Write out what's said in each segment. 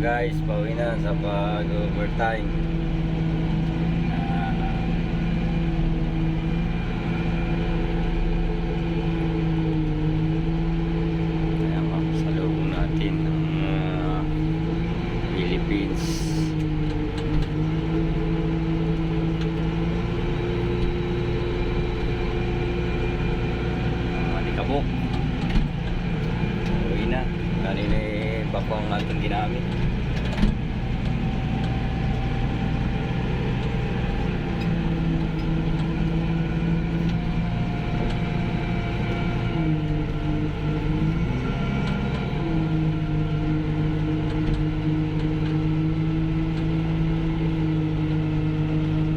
guys, pauwi na sa pag-overtime. Ah, Ayan pa, sa loob natin ng ah, Philippines. Ah, Alikabok. Uwi na. Kanina eh, bako ang ating ginamit.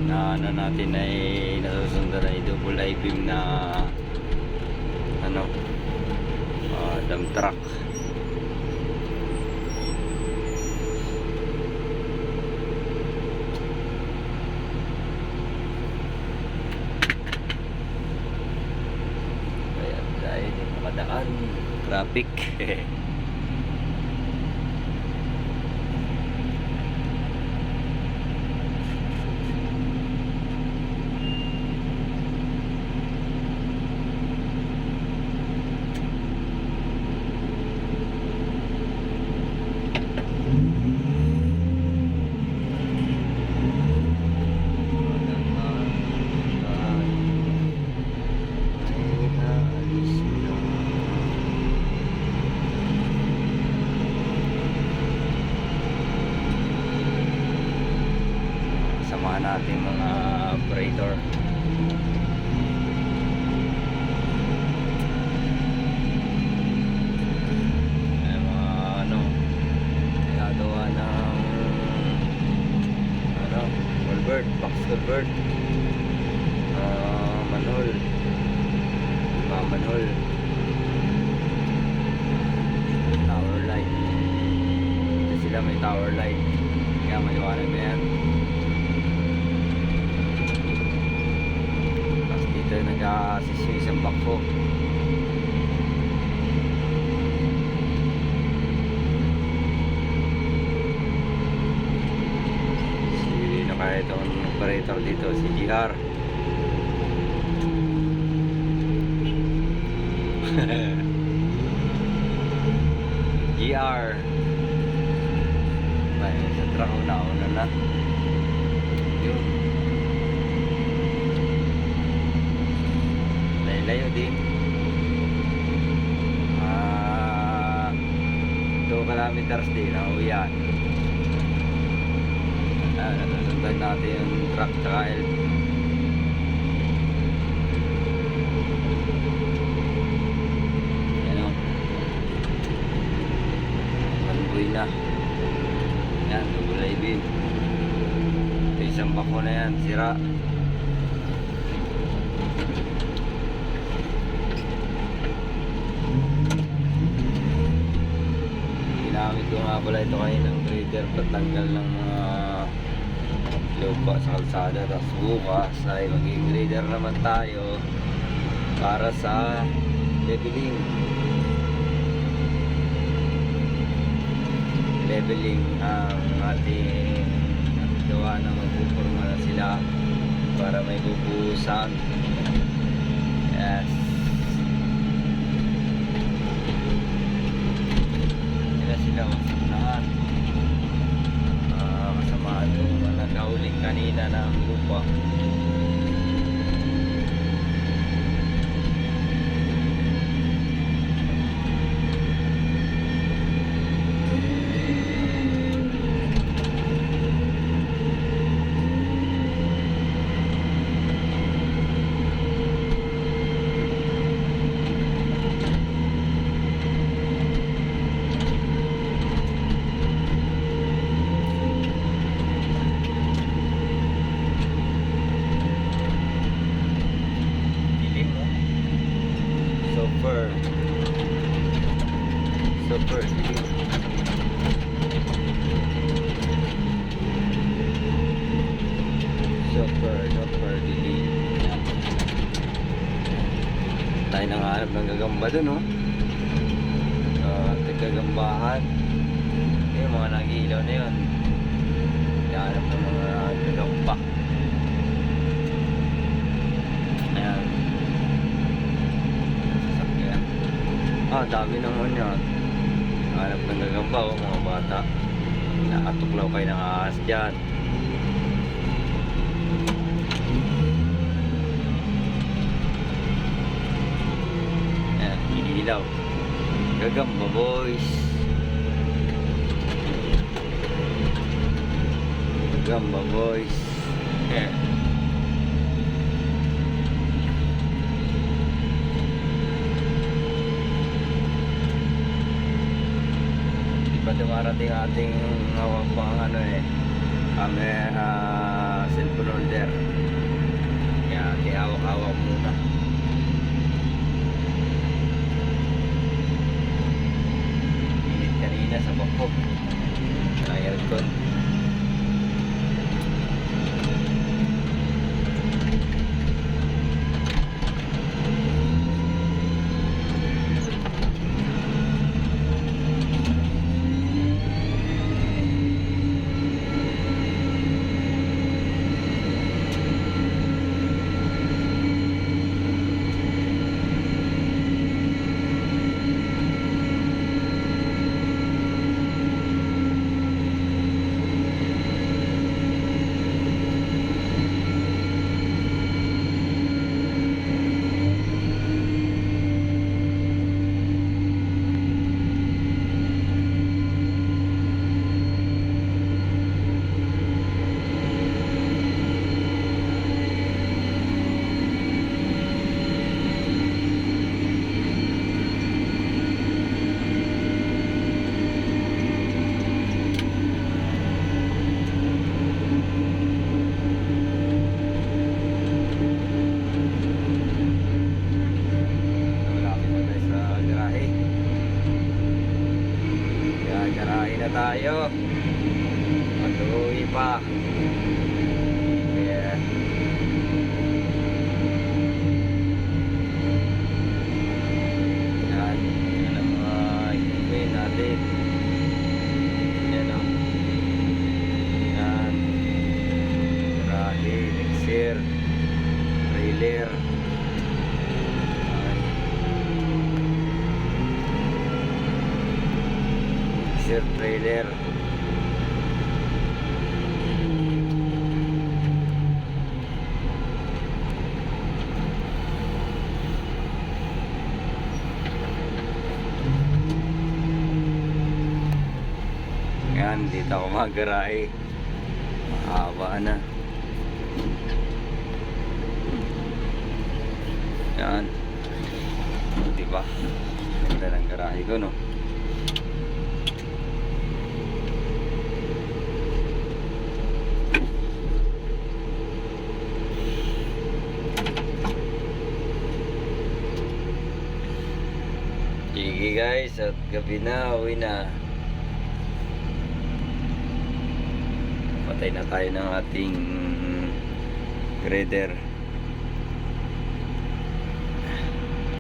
na ano natin ay nasusundan ay double high beam na ano ah, dump truck. Kaya dahil yung makadaan. Traffic Samahan natin mga ano, culvert, box culvert. Ah, manhole. Mga manhole. Tower light. Dito sila may tower light. Kaya maliwanag na yan. Tapos dito nag-a-assist yung isang bakho. Si naka itong operator dito, si GR. GR. Tayo sa truck na una na. Yun. Layo din. Ah, 2 kilometers din ang uwian. Ah, nasusundan natin yung truck tsaka L. Yan o. Convoy na. Yan, bin. Ito isang bako na yan, sira. Ginamit ko nga pala ito kayo ng grader patanggal ng mga lupa sa kalsada. Tapos bukas ay magiging grader naman tayo para sa leveling. Leveling ang ating gawa na magpupurma na sila para may bubuhusan. Yes. Sila sila magsanahan. Ah, kasamaan mga nagkauling kanina ng lupa. Yan. Tayo nangahanap ng gagamba dun, no? Uh, gagambahan. yung mga nagiilaw na yun. Hanap ng mga gagamba. Ayan. Sasakyan. Ah, dami naman yan. Hanap ng gagamba oh, mga bata. Nakatuklaw kayo ng ahas dyan. Inilaw. Gagamba boys. Gagamba boys. Ayan. Di pa dumarating ating hawak pang ano eh. Kami ah, cellphone holder. Kaya hawak-hawak muna. Kanina sa bako. Sa aircon. Malapit na tayo sa garahe. Kaya garahe na tayo. Patuloy pa. Yeah. Yan. Yan ang mga equipment natin. Yan o. Yan. Garahe, mixer, Ay. Mixer, trailer. Yan, dito ako magarahe. Mahaba na. Yan. O, diba? Ganda ng garahe ko, no? Sige guys, at gabi na, uwi na. Patay na tayo ng ating grader.